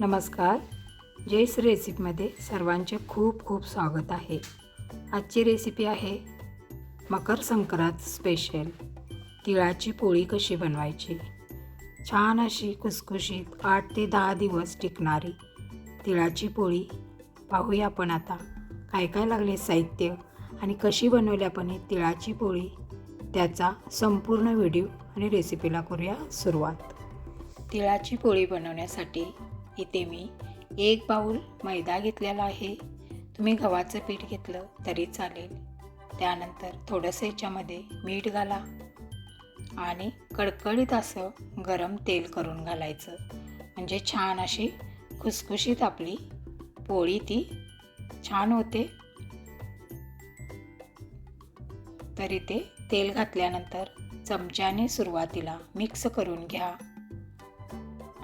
नमस्कार. जयस रेसिपीमध्ये सर्वांचे खूप खूप स्वागत आहे. आजची रेसिपी आहे मकर संक्रांत स्पेशल तिळाची पोळी कशी बनवायची? छान अशी खुसखुशीत आठ ते दहा दिवस टिकणारी तिळाची पोळी. पाहूया आपण आता काय काय लागले साहित्य आणि कशी बनवली आपण ही तिळाची पोळी. त्याचा संपूर्ण व्हिडिओ आणि रेसिपीला करूया सुरुवात. तिळाची पोळी बनवण्यासाठी इथे मी एक बाऊल मैदा घेतलेला आहे. तुम्ही गव्हाचं पीठ घेतलं तरी चालेल. त्यानंतर थोडंसं याच्यामध्ये मीठ घाला आणि कडकडीत असं गरम तेल करून घालायचं. म्हणजे छान अशी खुसखुशीत आपली पोळी ती छान होते. तरी ते तेल घातल्यानंतर चमच्याने सुरुवातीला मिक्स करून घ्या.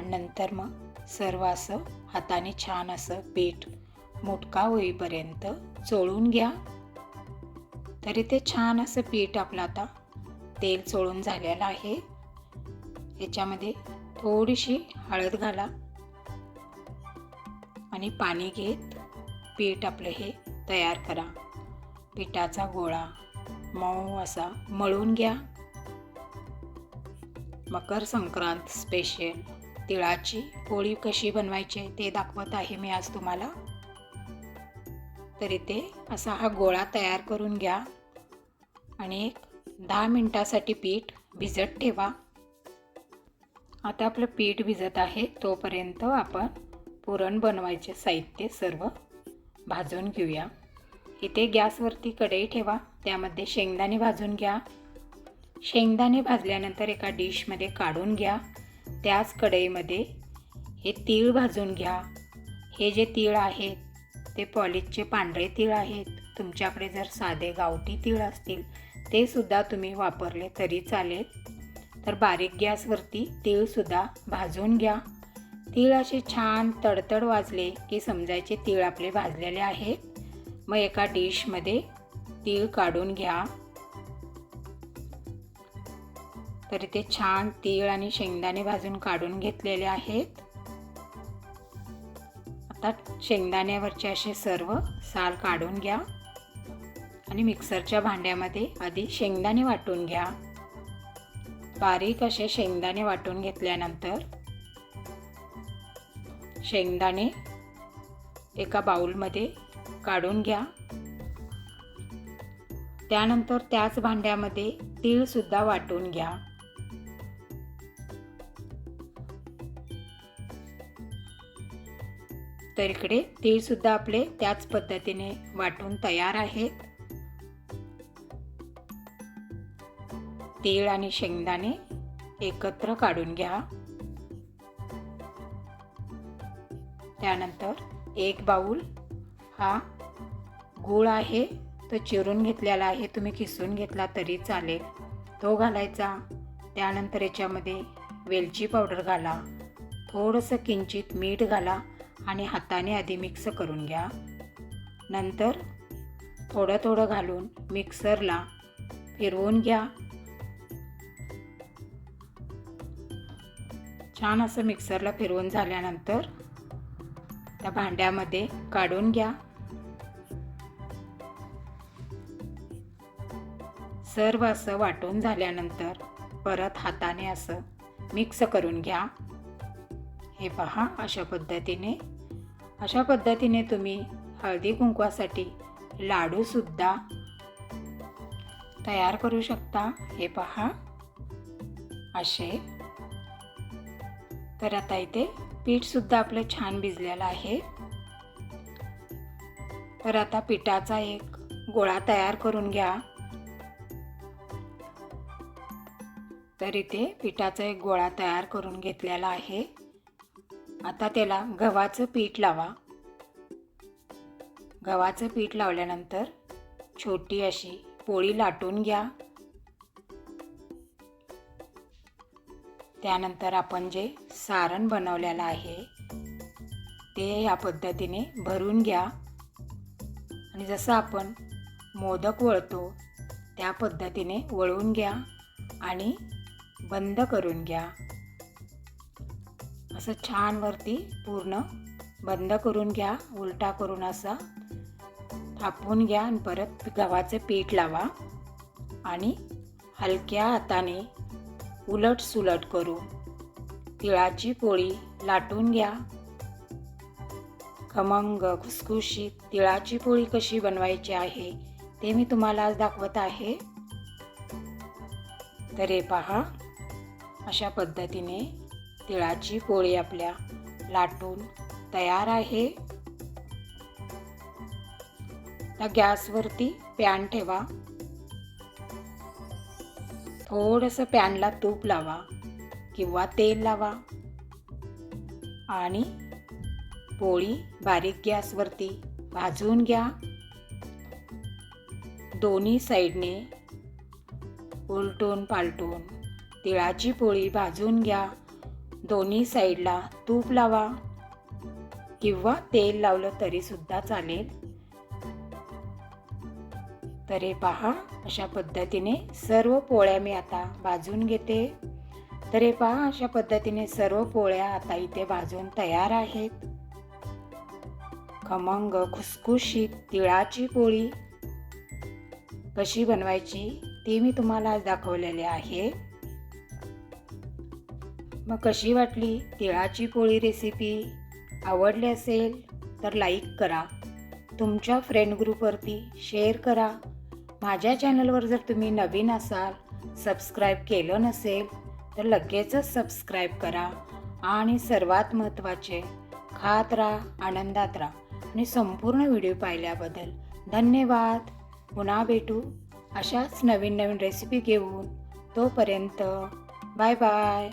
नंतर मग सर्व असं हाताने छान असं पीठ मोटका होईपर्यंत चोळून घ्या. तरी ते छान असं पीठ आपलं आता तेल चोळून झालेलं आहे. याच्यामध्ये थोडीशी हळद घाला आणि पाणी घेत पीठ आपलं हे तयार करा. पिठाचा गोळा मऊ असा मळून घ्या. मकर संक्रांत स्पेशल तिळाची पोळी कशी बनवायची ते दाखवत आहे मी आज तुम्हाला. तर इथे असा हा गोळा तयार करून घ्या आणि एक दहा मिनटासाठी पीठ भिजत ठेवा. आता आपलं पीठ भिजत आहे तोपर्यंत आपण पुरण बनवायचे साहित्य सर्व भाजून घेऊया. इथे गॅसवरती कढई ठेवा त्यामध्ये शेंगदाणे भाजून घ्या. शेंगदाणे भाजल्यानंतर एका डिशमध्ये काढून घ्या. त्याच कढईमध्ये हे तीळ भाजून घ्या. हे जे तीळ आहेत ते पॉलिशचे पांढरे तीळ आहेत. तुमच्याकडे जर साधे गावठी तीळ असतील ते सुद्धा तुम्ही वापरले तरी चालेल. तर बारीक गॅसवरती तीळसुद्धा भाजून घ्या. तीळ असे छान तडतड वाजले की समजायचे तीळ आपले भाजलेले आहेत मग एका डिशमध्ये तीळ काढून घ्या. तर ते छान तीळ आणि शेंगदाणे भाजून काढून घेतलेले आहेत. आता शेंगदाण्यावरचे असे सर्व साल काढून घ्या. आणि मिक्सरच्या भांड्यामध्ये आधी शेंगदाणे वाटून घ्या. बारीक असे शेंगदाणे वाटून घेतल्यानंतर शेंगदाणे एका बाऊलमध्ये काढून घ्या. त्यानंतर त्याच भांड्यामध्ये तीळसुद्धा वाटून घ्या. तर इकडे तीळसुद्धा आपले त्याच पद्धतीने वाटून तयार आहेत. तीळ आणि शेंगदाणे एकत्र काढून घ्या. त्यानंतर एक बाऊल हा गूळ आहे तो चिरून घेतलेला आहे तुम्ही किसून घेतला तरी चालेल. तो घालायचा. त्यानंतर याच्यामध्ये वेलची पावडर घाला. थोडंसं किंचित मीठ घाला. आणि हाताने आधी मिक्स करून घ्या. नंतर थोडं थोडं घालून मिक्सरला फिरवून घ्या. छान असं मिक्सरला फिरवून झाल्यानंतर त्या भांड्यामध्ये काढून घ्या. सर्व असं वाटून झाल्यानंतर परत हाताने असं मिक्स करून घ्या. हे पहा अशा पद्धतीने. अशा पद्धतीने तुम्ही हळदी कुंकवासाठी लाडूसुद्धा तयार करू शकता. हे पहा. असे. तर आता इथे पीठसुद्धा आपलं छान भिजलेलं आहे. तर आता पिठाचा एक गोळा तयार करून घ्या. तर इथे पिठाचा एक गोळा तयार करून घेतलेला आहे. आता त्याला गव्हाचं पीठ लावा. गव्हाचं पीठ लावल्यानंतर छोटी अशी पोळी लाटून घ्या. त्यानंतर आपण जे सारण बनवलेलं आहे ते या पद्धतीने भरून घ्या. आणि जसं आपण मोदक वळतो त्या पद्धतीने वळवून घ्या आणि बंद करून घ्या. असं छान वरती पूर्ण बंद करून घ्या उलटा करून असा थापून घ्या आणि परत गव्हाचं पीठ लावा आणि हलक्या हाताने उलट सुलट करू. तिळाची पोळी लाटून घ्या. खमंग खुसखुशीत तिळाची पोळी कशी बनवायची आहे ते मी तुम्हाला आज दाखवत आहे. तर हे पहा अशा पद्धतीने तिळाची पोळी आपल्या लाटून तयार आहे. त्या गॅसवरती पॅन ठेवा. थोडंसं पॅनला तूप लावा किंवा तेल लावा. आणि पोळी बारीक गॅसवरती भाजून घ्या. दोन्ही साईडने उलटून पालटून तिळाची पोळी भाजून घ्या. दोन्ही साईडला तूप लावा. किंवा तेल लावलं तरीसुद्धा चालेल. तरी पहा अशा पद्धतीने सर्व पोळ्या मी आता भाजून घेते. तर हे पहा अशा पद्धतीने सर्व पोळ्या आता इथे भाजून तयार आहेत. खमंग खुसखुशीत तिळाची पोळी. कशी बनवायची ती मी तुम्हाला आज दाखवलेली आहे. मग कशी वाटली तिळाची पोळी रेसिपी आवडली असेल तर लाईक करा. तुमच्या फ्रेंड ग्रुपवरती शेअर करा. माझ्या चॅनलवर जर तुम्ही नवीन असाल सबस्क्राईब केलं नसेल तर लगेचच सबस्क्राईब करा आणि सर्वात महत्त्वाचे खात राहा आनंदात राहा. आणि संपूर्ण व्हिडिओ पाहिल्याबद्दल धन्यवाद. पुन्हा भेटू अशाच नवीन नवीन रेसिपी घेऊन. तोपर्यंत बाय बाय